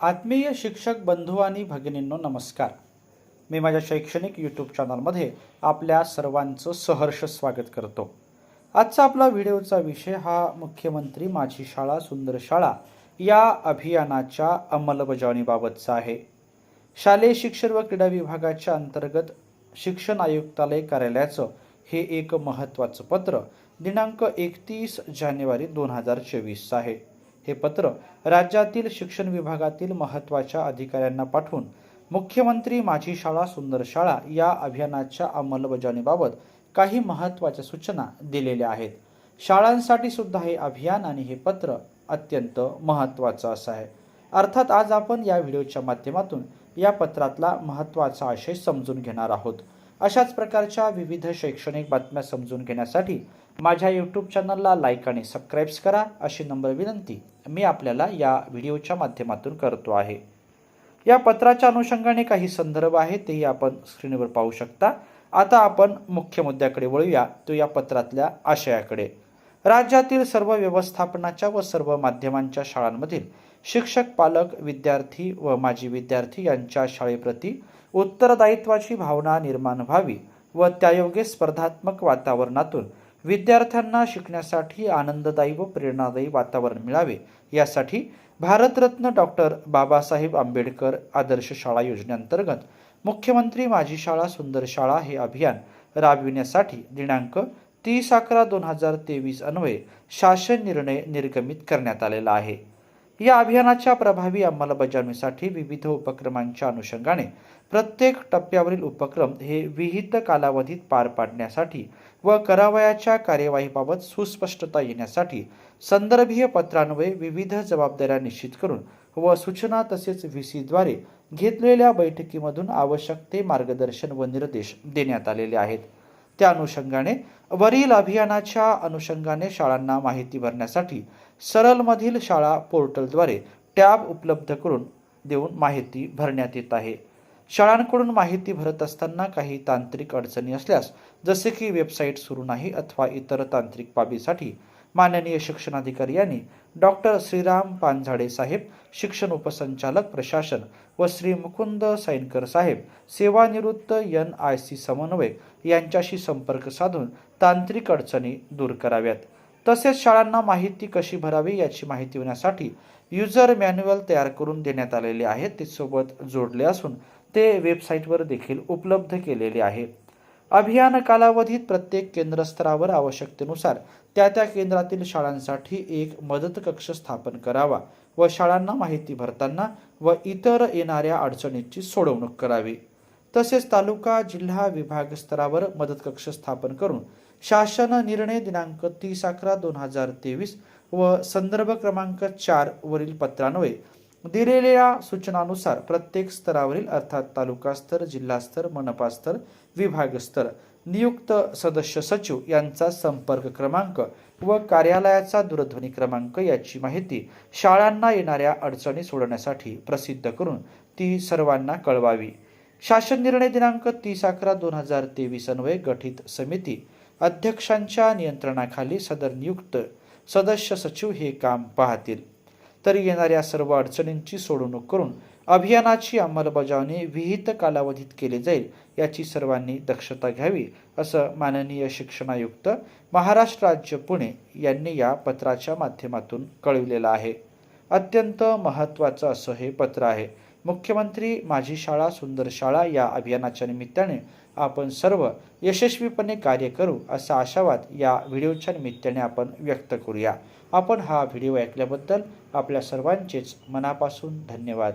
आत्मीय शिक्षक बंधू आणि भगिनींनो नमस्कार. मी माझ्या शैक्षणिक यूट्यूब चॅनलमध्ये आपल्या सर्वांचं सहर्ष स्वागत करतो. आजचा आपला व्हिडिओचा विषय हा मुख्यमंत्री माझी शाळा सुंदर शाळा या अभियानाच्या अंमलबजावणीबाबतचा आहे. शालेय शिक्षण व क्रीडा विभागाच्या अंतर्गत शिक्षण आयुक्तालय कार्यालयाचं हे एक महत्त्वाचं पत्र दिनांक एकतीस जानेवारी दोन हजार चोवीसचं आहे. हे पत्र राज्यातील शिक्षण विभागातील महत्त्वाच्या अधिकाऱ्यांना पाठवून मुख्यमंत्री माझी शाळा सुंदर शाळा या अभियानाच्या अंमलबजावणीबाबत काही महत्त्वाच्या सूचना दिलेल्या आहेत. शाळांसाठी सुद्धा हे अभियान आणि हे पत्र अत्यंत महत्त्वाचं असं आहे. अर्थात आज आपण या व्हिडिओच्या माध्यमातून या पत्रातला महत्त्वाचा आशय समजून घेणार आहोत. अशाच प्रकारच्या विविध शैक्षणिक बातम्या समजून घेण्यासाठी माझ्या यूट्यूब चॅनलला लाईक आणि सबस्क्राईब्स करा अशी नम्र विनंती मी आपल्याला या व्हिडिओच्या माध्यमातून करतो आहे. या पत्राच्या अनुषंगाने काही संदर्भ आहेत तेही आपण स्क्रीनवर पाहू शकता. आता आपण मुख्य मुद्द्याकडे वळूया तो या पत्रातल्या आशयाकडे. राज्यातील सर्व व्यवस्थापनाच्या व सर्व माध्यमांच्या शाळांमधील शिक्षक पालक विद्यार्थी व माजी विद्यार्थी यांच्या शाळेप्रती उत्तरदायित्वाची भावना निर्माण व्हावी व त्यायोगे स्पर्धात्मक वातावरणातून विद्यार्थ्यांना शिकण्यासाठी आनंददायी व प्रेरणादायी वातावरण मिळावे. यासाठी भारतरत्न डॉक्टर बाबासाहेब आंबेडकर आदर्श शाळा योजनेअंतर्गत मुख्यमंत्री माझी शाळा सुंदर शाळा हे अभियान राबविण्यासाठी दिनांक तीस अकरा दोन हजार तेवीस अन्वये शासन निर्णय निर्गमित करण्यात आलेला आहे. या अभियानाच्या प्रभावी अंमलबजावणीसाठी विविध उपक्रमांच्या अनुषंगाने प्रत्येक टप्प्यावरील उपक्रम हे विहित कालावधीत पार पाडण्यासाठी व करावयाच्या कार्यवाहीबाबत सुस्पष्टता येण्यासाठी संदर्भीय पत्रान्वये विविध जबाबदाऱ्या निश्चित करून व सूचना तसेच व्ही सीद्वारे घेतलेल्या बैठकीमधून आवश्यक ते मार्गदर्शन व निर्देश देण्यात आलेले आहेत. त्या अनुषंगाने वरील अभियानाच्या अनुषंगाने शाळांना माहिती भरण्यासाठी सरलमधील शाळा पोर्टलद्वारे टॅब उपलब्ध करून देऊन माहिती भरण्यात येत आहे. शाळांकडून माहिती भरत असताना काही तांत्रिक अडचणी असल्यास जसे की वेबसाईट सुरू नाही अथवा इतर तांत्रिक बाबीसाठी माननीय शिक्षणाधिकारी यांनी डॉक्टर श्रीराम पानझाडे साहेब शिक्षण उपसंचालक प्रशासन व श्री मुकुंद सैनकर साहेब सेवानिवृत्त एन आय सी समन्वयक यांच्याशी संपर्क साधून तांत्रिक अडचणी दूर कराव्यात. तसेच शाळांना माहिती कशी भरावी याची माहिती होण्यासाठी युजर मॅन्युअल तयार करून देण्यात आलेले आहेत. ते सोबत जोडले असून ते वेबसाईटवर देखील उपलब्ध केलेले आहे. अभियान कालावधीत प्रत्येक केंद्रस्तरावर आवश्यकतेनुसार त्या त्या केंद्रातील शाळांसाठी एक मदत कक्ष स्थापन करावा व शाळांना माहिती भरताना व इतर येणाऱ्या अडचणींची सोडवणूक करावी. तसेच तालुका जिल्हा विभाग स्तरावर मदत कक्ष स्थापन करून शासन निर्णय दिनांक तीस अकरा दोन हजार तेवीस व संदर्भ क्रमांक चार वरील पत्रान्वये दिलेल्या सूचनानुसार प्रत्येक स्तरावरील अर्थात तालुकास्तर जिल्हास्तर मनपास्तर विभागस्तर नियुक्त सदस्य सचिव यांचा संपर्क क्रमांक व कार्यालयाचा दूरध्वनी क्रमांक याची माहिती शाळांना येणाऱ्या अडचणी सोडवण्यासाठी प्रसिद्ध करून ती सर्वांना कळवावी. शासन निर्णय दिनांक तीस अकरा दोन हजार तेवीस अन्वये गठीत समिती अध्यक्षांच्या नियंत्रणाखाली सदर नियुक्त सदस्य सचिव हे काम पाहतील. तर येणाऱ्या सर्व अडचणींची सोडवणूक करून अभियानाची अंमलबजावणी विहित कालावधीत केली जाईल याची सर्वांनी दक्षता घ्यावी असं माननीय शिक्षणायुक्त महाराष्ट्र राज्य पुणे यांनी या पत्राच्या माध्यमातून कळविलेलं आहे. अत्यंत महत्त्वाचं असं हे पत्र आहे. मुख्यमंत्री माझी शाळा सुंदर शाळा या अभियानाच्या निमित्ताने आपण सर्व यशस्वीपणे कार्य करू असा आशावाद या व्हिडिओच्या निमित्ताने आपण व्यक्त करूया. आपण हा व्हिडिओ ऐकल्याबद्दल आपल्या सर्वांचेच मनापासून धन्यवाद.